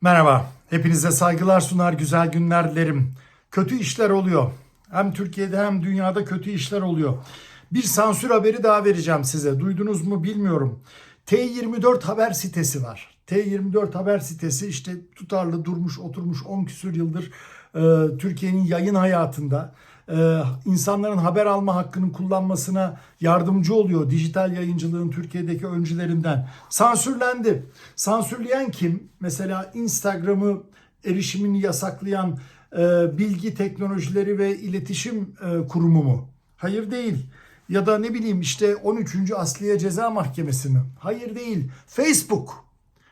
Merhaba, hepinize saygılar sunar, güzel günler dilerim. Kötü işler oluyor. Hem Türkiye'de hem dünyada kötü işler oluyor. Bir sansür haberi daha vereceğim size. Duydunuz mu bilmiyorum. T24 haber sitesi var. T24 haber sitesi işte tutarlı durmuş oturmuş 10 küsür yıldır e, Türkiye'nin yayın hayatında e, insanların haber alma hakkını kullanmasına yardımcı oluyor. Dijital yayıncılığın Türkiye'deki öncülerinden. Sansürlendi. Sansürleyen kim? Mesela Instagram'ı erişimini yasaklayan e, Bilgi Teknolojileri ve İletişim e, Kurumu mu? Hayır değil. Ya da ne bileyim işte 13. Asliye Ceza Mahkemesi mi? Hayır değil. Facebook.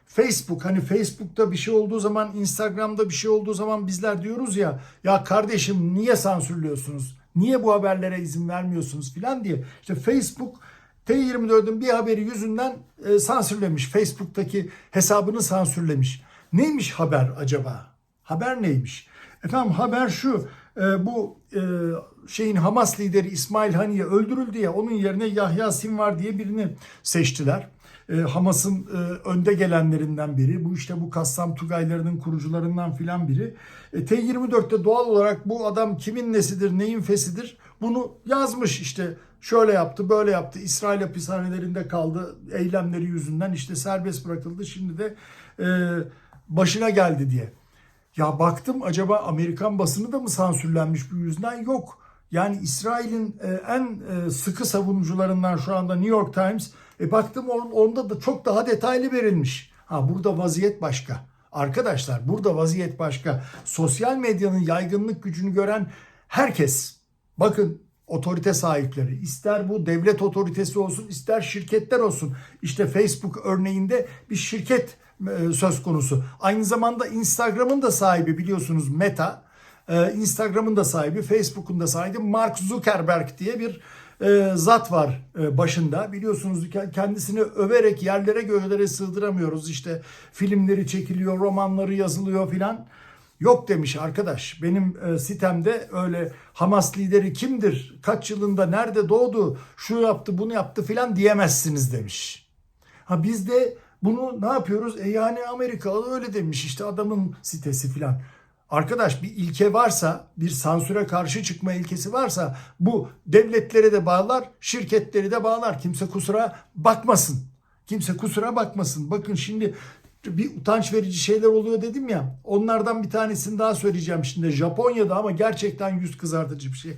Facebook hani Facebook'ta bir şey olduğu zaman Instagram'da bir şey olduğu zaman bizler diyoruz ya ya kardeşim niye sansürlüyorsunuz? Niye bu haberlere izin vermiyorsunuz filan diye. İşte Facebook T24'ün bir haberi yüzünden e, sansürlemiş. Facebook'taki hesabını sansürlemiş. Neymiş haber acaba? Haber neymiş? Efendim haber şu. e, bu e, şeyin Hamas lideri İsmail Haniye öldürüldü ya onun yerine Yahya Sinvar diye birini seçtiler. E, Hamas'ın e, önde gelenlerinden biri. Bu işte bu Kassam Tugaylarının kurucularından filan biri. E, T24'te doğal olarak bu adam kimin nesidir, neyin fesidir bunu yazmış işte şöyle yaptı, böyle yaptı. İsrail hapishanelerinde kaldı eylemleri yüzünden işte serbest bırakıldı. Şimdi de e, başına geldi diye. Ya baktım acaba Amerikan basını da mı sansürlenmiş bu yüzden? Yok. Yani İsrail'in e, en e, sıkı savunucularından şu anda New York Times. E baktım on- onda da çok daha detaylı verilmiş. Ha burada vaziyet başka. Arkadaşlar burada vaziyet başka. Sosyal medyanın yaygınlık gücünü gören herkes bakın otorite sahipleri ister bu devlet otoritesi olsun ister şirketler olsun. İşte Facebook örneğinde bir şirket e, söz konusu. Aynı zamanda Instagram'ın da sahibi biliyorsunuz Meta. Ee, Instagram'ın da sahibi, Facebook'un da sahibi Mark Zuckerberg diye bir e, zat var e, başında. Biliyorsunuz ke- kendisini överek yerlere göğlere sığdıramıyoruz. İşte filmleri çekiliyor, romanları yazılıyor filan. Yok demiş arkadaş. Benim e, sitemde öyle Hamas lideri kimdir? Kaç yılında nerede doğdu? Şu yaptı, bunu yaptı filan diyemezsiniz demiş. Ha biz de bunu ne yapıyoruz? E yani Amerikalı öyle demiş işte adamın sitesi filan. Arkadaş bir ilke varsa, bir sansüre karşı çıkma ilkesi varsa bu devletlere de bağlar, şirketleri de bağlar. Kimse kusura bakmasın. Kimse kusura bakmasın. Bakın şimdi bir utanç verici şeyler oluyor dedim ya. Onlardan bir tanesini daha söyleyeceğim şimdi. Japonya'da ama gerçekten yüz kızartıcı bir şey.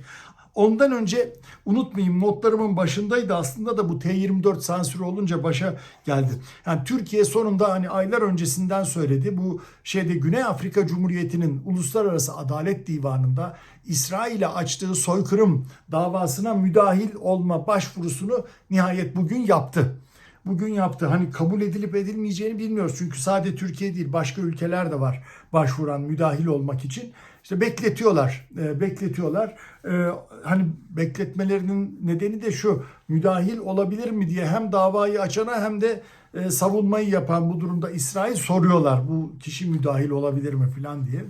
Ondan önce unutmayayım notlarımın başındaydı aslında da bu T24 sansürü olunca başa geldi. Yani Türkiye sonunda hani aylar öncesinden söyledi. Bu şeyde Güney Afrika Cumhuriyeti'nin Uluslararası Adalet Divanı'nda İsrail'e açtığı soykırım davasına müdahil olma başvurusunu nihayet bugün yaptı bugün yaptı. Hani kabul edilip edilmeyeceğini bilmiyoruz. Çünkü sadece Türkiye değil başka ülkeler de var başvuran müdahil olmak için. İşte bekletiyorlar, e, bekletiyorlar. E, hani bekletmelerinin nedeni de şu, müdahil olabilir mi diye hem davayı açana hem de e, savunmayı yapan bu durumda İsrail soruyorlar. Bu kişi müdahil olabilir mi falan diye.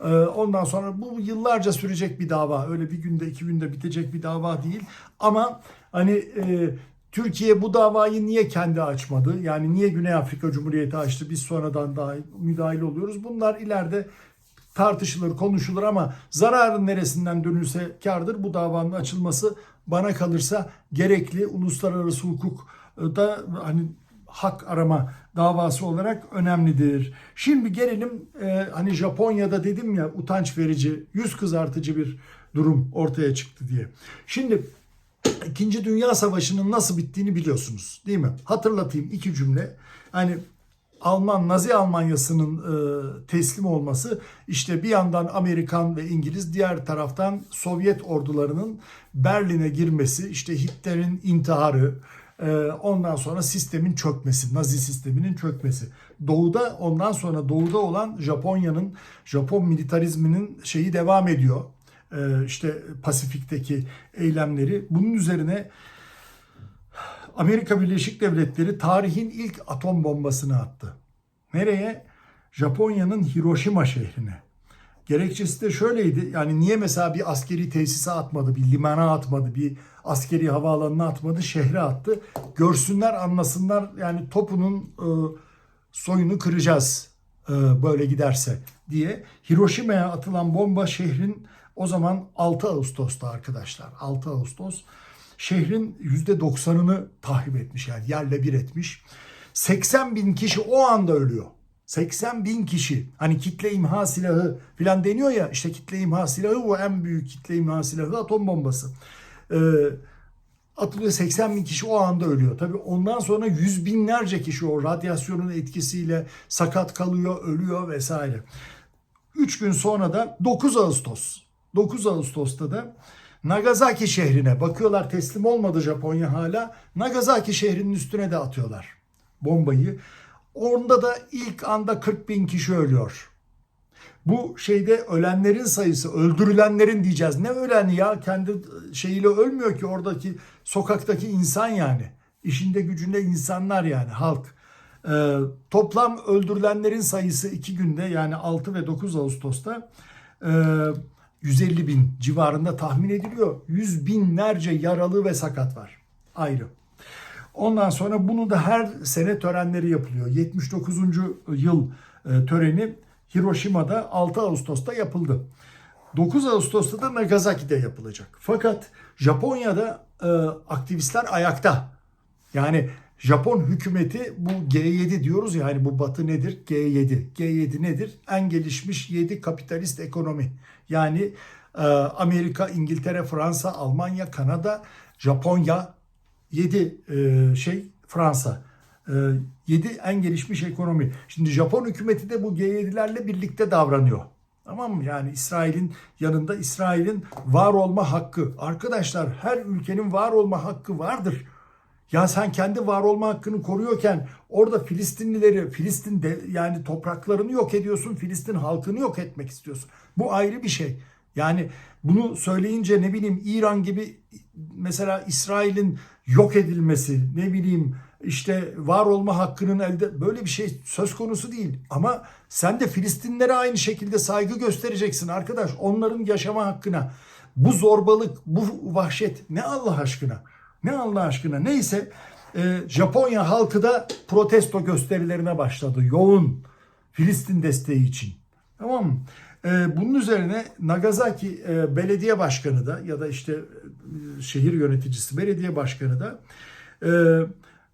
E, ondan sonra bu yıllarca sürecek bir dava. Öyle bir günde iki günde bitecek bir dava değil. Ama hani e, Türkiye bu davayı niye kendi açmadı? Yani niye Güney Afrika Cumhuriyeti açtı? Biz sonradan daha müdahil oluyoruz. Bunlar ileride tartışılır, konuşulur ama zararın neresinden dönülse kardır. Bu davanın açılması bana kalırsa gerekli uluslararası hukuk da hani hak arama davası olarak önemlidir. Şimdi gelelim e, hani Japonya'da dedim ya utanç verici, yüz kızartıcı bir durum ortaya çıktı diye. Şimdi İkinci Dünya Savaşı'nın nasıl bittiğini biliyorsunuz değil mi? Hatırlatayım iki cümle. Hani Alman, Nazi Almanyası'nın e, teslim olması işte bir yandan Amerikan ve İngiliz diğer taraftan Sovyet ordularının Berlin'e girmesi işte Hitler'in intiharı e, ondan sonra sistemin çökmesi, Nazi sisteminin çökmesi. Doğuda ondan sonra doğuda olan Japonya'nın, Japon militarizminin şeyi devam ediyor e, işte Pasifik'teki eylemleri. Bunun üzerine Amerika Birleşik Devletleri tarihin ilk atom bombasını attı. Nereye? Japonya'nın Hiroşima şehrine. Gerekçesi de şöyleydi. Yani niye mesela bir askeri tesise atmadı, bir limana atmadı, bir askeri havaalanına atmadı, şehre attı. Görsünler, anlasınlar. Yani topunun e, soyunu kıracağız. e, böyle giderse diye. Hiroşima'ya atılan bomba şehrin o zaman 6 Ağustos'ta arkadaşlar. 6 Ağustos şehrin %90'ını tahrip etmiş yani yerle bir etmiş. 80 bin kişi o anda ölüyor. 80 bin kişi. Hani kitle imha silahı falan deniyor ya işte kitle imha silahı bu en büyük kitle imha silahı atom bombası. Ee, atılıyor 80 bin kişi o anda ölüyor. Tabii ondan sonra yüz binlerce kişi o radyasyonun etkisiyle sakat kalıyor, ölüyor vesaire. 3 gün sonra da 9 Ağustos. 9 Ağustos'ta da Nagasaki şehrine bakıyorlar teslim olmadı Japonya hala. Nagasaki şehrinin üstüne de atıyorlar bombayı. Onda da ilk anda 40 bin kişi ölüyor. Bu şeyde ölenlerin sayısı, öldürülenlerin diyeceğiz. Ne ölen ya? Kendi şeyiyle ölmüyor ki oradaki sokaktaki insan yani. İşinde gücünde insanlar yani halk. Ee, toplam öldürülenlerin sayısı iki günde yani 6 ve 9 Ağustos'ta e, 150 bin civarında tahmin ediliyor. Yüz binlerce yaralı ve sakat var. Ayrı. Ondan sonra bunu da her sene törenleri yapılıyor. 79. yıl e, töreni Hiroşima'da 6 Ağustos'ta yapıldı. 9 Ağustos'ta da Nagasaki'de yapılacak. Fakat Japonya'da e, aktivistler ayakta. Yani Japon hükümeti bu G7 diyoruz ya hani bu batı nedir? G7. G7 nedir? En gelişmiş 7 kapitalist ekonomi. Yani e, Amerika, İngiltere, Fransa, Almanya, Kanada, Japonya 7 e, şey Fransa. 7 en gelişmiş ekonomi. Şimdi Japon hükümeti de bu G7'lerle birlikte davranıyor. Tamam mı? Yani İsrail'in yanında İsrail'in var olma hakkı. Arkadaşlar her ülkenin var olma hakkı vardır. Ya sen kendi var olma hakkını koruyorken orada Filistinlileri, Filistin de, yani topraklarını yok ediyorsun, Filistin halkını yok etmek istiyorsun. Bu ayrı bir şey. Yani bunu söyleyince ne bileyim İran gibi mesela İsrail'in yok edilmesi, ne bileyim işte var olma hakkının elde böyle bir şey söz konusu değil. Ama sen de Filistinlere aynı şekilde saygı göstereceksin arkadaş. Onların yaşama hakkına. Bu zorbalık, bu vahşet ne Allah aşkına? Ne Allah aşkına? Neyse e, Japonya halkı da protesto gösterilerine başladı. Yoğun Filistin desteği için. Tamam? E, bunun üzerine Nagasaki e, belediye başkanı da ya da işte e, şehir yöneticisi belediye başkanı da e,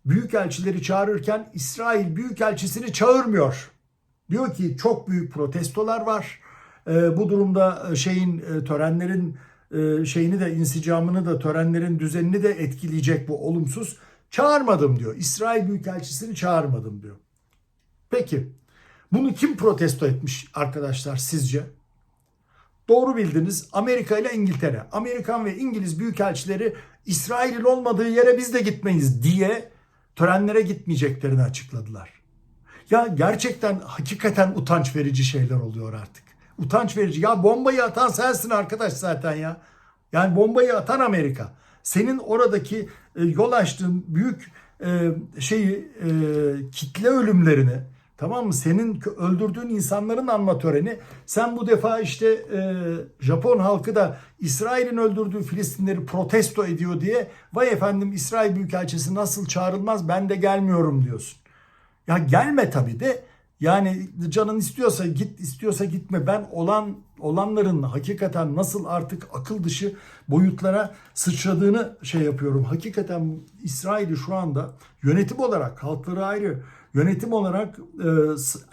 büyükelçileri çağırırken İsrail büyükelçisini çağırmıyor. Diyor ki çok büyük protestolar var. E, bu durumda şeyin e, törenlerin e, şeyini de insicamını da törenlerin düzenini de etkileyecek bu olumsuz. Çağırmadım diyor. İsrail büyükelçisini çağırmadım diyor. Peki bunu kim protesto etmiş arkadaşlar sizce? Doğru bildiniz Amerika ile İngiltere. Amerikan ve İngiliz büyükelçileri İsrail'in olmadığı yere biz de gitmeyiz diye törenlere gitmeyeceklerini açıkladılar. Ya gerçekten hakikaten utanç verici şeyler oluyor artık. Utanç verici. Ya bombayı atan sensin arkadaş zaten ya. Yani bombayı atan Amerika. Senin oradaki e, yol açtığın büyük e, şeyi e, kitle ölümlerini tamam mı? Senin öldürdüğün insanların anma töreni. Sen bu defa işte e, Japon halkı da İsrail'in öldürdüğü Filistinleri protesto ediyor diye vay efendim İsrail Büyükelçisi nasıl çağrılmaz ben de gelmiyorum diyorsun. Ya gelme tabii de yani canın istiyorsa git istiyorsa gitme. Ben olan olanların hakikaten nasıl artık akıl dışı boyutlara sıçradığını şey yapıyorum. Hakikaten İsrail'i şu anda yönetim olarak halkları ayrı yönetim olarak e,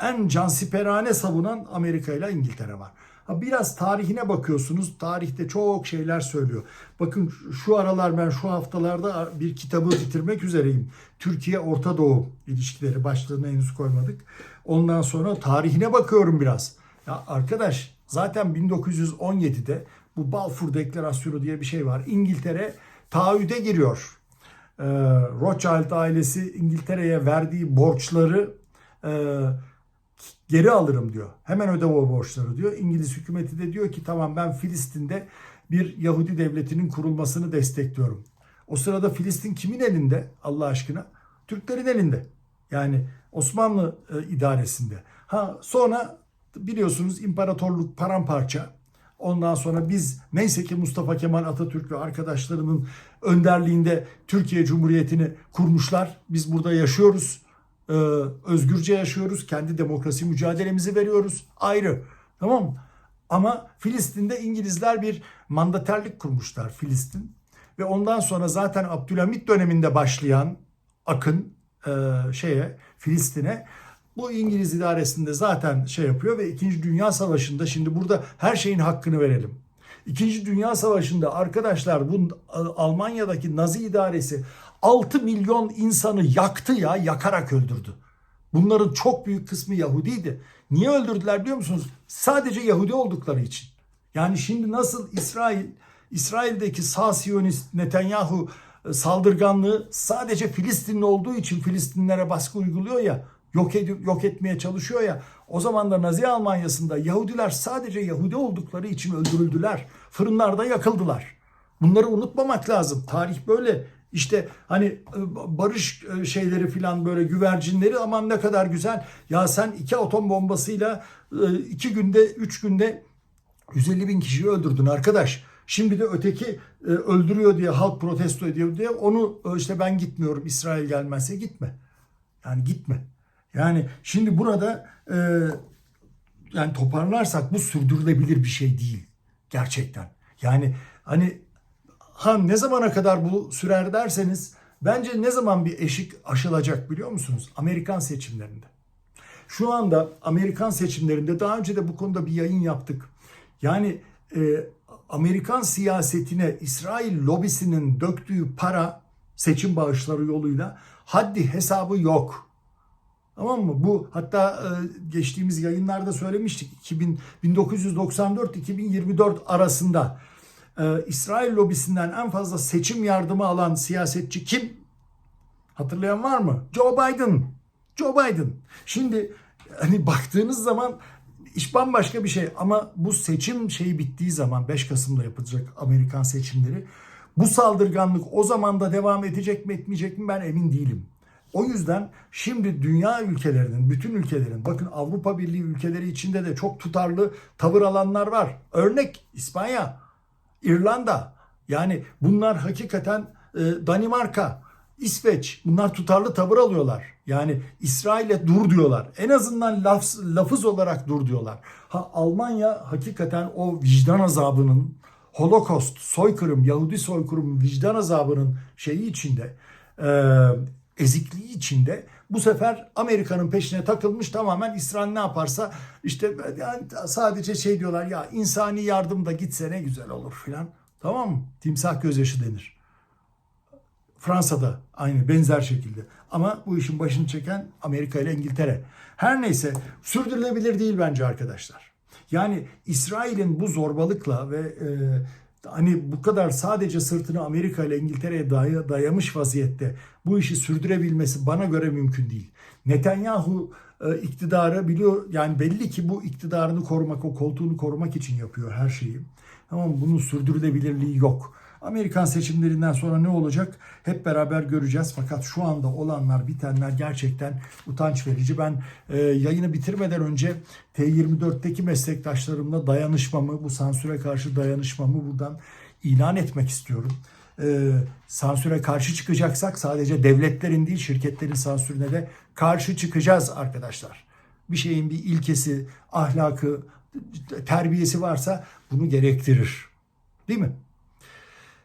en cansiperane savunan Amerika ile İngiltere var. Biraz tarihine bakıyorsunuz. Tarihte çok şeyler söylüyor. Bakın şu aralar ben şu haftalarda bir kitabı bitirmek üzereyim. Türkiye Orta Doğu ilişkileri başlığını henüz koymadık. Ondan sonra tarihine bakıyorum biraz. Ya arkadaş zaten 1917'de bu Balfour Deklarasyonu diye bir şey var. İngiltere taahhüde giriyor. Ee, Rothschild ailesi İngiltere'ye verdiği borçları e, geri alırım diyor. Hemen öde o borçları diyor. İngiliz hükümeti de diyor ki tamam ben Filistin'de bir Yahudi devletinin kurulmasını destekliyorum. O sırada Filistin kimin elinde Allah aşkına? Türklerin elinde. Yani Osmanlı e, idaresinde. Ha sonra biliyorsunuz imparatorluk paramparça. Ondan sonra biz neyse ki Mustafa Kemal Atatürk ve arkadaşlarının önderliğinde Türkiye Cumhuriyeti'ni kurmuşlar. Biz burada yaşıyoruz. Ee, özgürce yaşıyoruz. Kendi demokrasi mücadelemizi veriyoruz. Ayrı. Tamam mı? Ama Filistin'de İngilizler bir mandaterlik kurmuşlar Filistin. Ve ondan sonra zaten Abdülhamit döneminde başlayan akın e, şeye Filistin'e bu İngiliz idaresinde zaten şey yapıyor ve 2. Dünya Savaşı'nda şimdi burada her şeyin hakkını verelim. İkinci Dünya Savaşı'nda arkadaşlar bu Almanya'daki Nazi idaresi 6 milyon insanı yaktı ya yakarak öldürdü. Bunların çok büyük kısmı Yahudiydi. Niye öldürdüler biliyor musunuz? Sadece Yahudi oldukları için. Yani şimdi nasıl İsrail, İsrail'deki sağ Siyonist Netanyahu e, saldırganlığı sadece Filistinli olduğu için Filistinlere baskı uyguluyor ya, yok, edip, yok etmeye çalışıyor ya. O zaman da Nazi Almanya'sında Yahudiler sadece Yahudi oldukları için öldürüldüler. Fırınlarda yakıldılar. Bunları unutmamak lazım. Tarih böyle. İşte hani e, barış e, şeyleri filan böyle güvercinleri aman ne kadar güzel. Ya sen iki atom bombasıyla e, iki günde üç günde 150 bin kişiyi öldürdün arkadaş. Şimdi de öteki öldürüyor diye halk protesto ediyor diye onu işte ben gitmiyorum İsrail gelmezse gitme. Yani gitme. Yani şimdi burada yani toparlarsak bu sürdürülebilir bir şey değil. Gerçekten. Yani hani ha ne zamana kadar bu sürer derseniz bence ne zaman bir eşik aşılacak biliyor musunuz? Amerikan seçimlerinde. Şu anda Amerikan seçimlerinde daha önce de bu konuda bir yayın yaptık. Yani e, Amerikan siyasetine İsrail lobisinin döktüğü para seçim bağışları yoluyla haddi hesabı yok. Tamam mı? Bu hatta e, geçtiğimiz yayınlarda söylemiştik. 2000, 1994-2024 arasında e, İsrail lobisinden en fazla seçim yardımı alan siyasetçi kim? Hatırlayan var mı? Joe Biden. Joe Biden. Şimdi hani baktığınız zaman iş bambaşka bir şey ama bu seçim şeyi bittiği zaman 5 Kasım'da yapılacak Amerikan seçimleri bu saldırganlık o zaman da devam edecek mi etmeyecek mi ben emin değilim. O yüzden şimdi dünya ülkelerinin, bütün ülkelerin, bakın Avrupa Birliği ülkeleri içinde de çok tutarlı tavır alanlar var. Örnek İspanya, İrlanda. Yani bunlar hakikaten e, Danimarka, İsveç bunlar tutarlı tavır alıyorlar. Yani İsrail'e dur diyorlar. En azından laf, lafız olarak dur diyorlar. Ha Almanya hakikaten o vicdan azabının Holocaust, soykırım, Yahudi soykırım vicdan azabının şeyi içinde e, ezikliği içinde bu sefer Amerika'nın peşine takılmış tamamen İsrail ne yaparsa işte yani sadece şey diyorlar ya insani yardım da gitse ne güzel olur filan. Tamam mı? Timsah gözyaşı denir. Fransa'da aynı benzer şekilde. Ama bu işin başını çeken Amerika ile İngiltere. Her neyse sürdürülebilir değil bence arkadaşlar. Yani İsrail'in bu zorbalıkla ve e, hani bu kadar sadece sırtını Amerika ile İngiltere'ye day dayamış vaziyette bu işi sürdürebilmesi bana göre mümkün değil. Netanyahu e, iktidarı biliyor yani belli ki bu iktidarını korumak, o koltuğunu korumak için yapıyor her şeyi. Tamam bunun sürdürülebilirliği yok. Amerikan seçimlerinden sonra ne olacak hep beraber göreceğiz. Fakat şu anda olanlar bitenler gerçekten utanç verici. Ben e, yayını bitirmeden önce T24'teki meslektaşlarımla dayanışmamı, bu sansüre karşı dayanışmamı buradan ilan etmek istiyorum. E, sansüre karşı çıkacaksak sadece devletlerin değil şirketlerin sansürüne de karşı çıkacağız arkadaşlar. Bir şeyin bir ilkesi, ahlakı, terbiyesi varsa bunu gerektirir. Değil mi?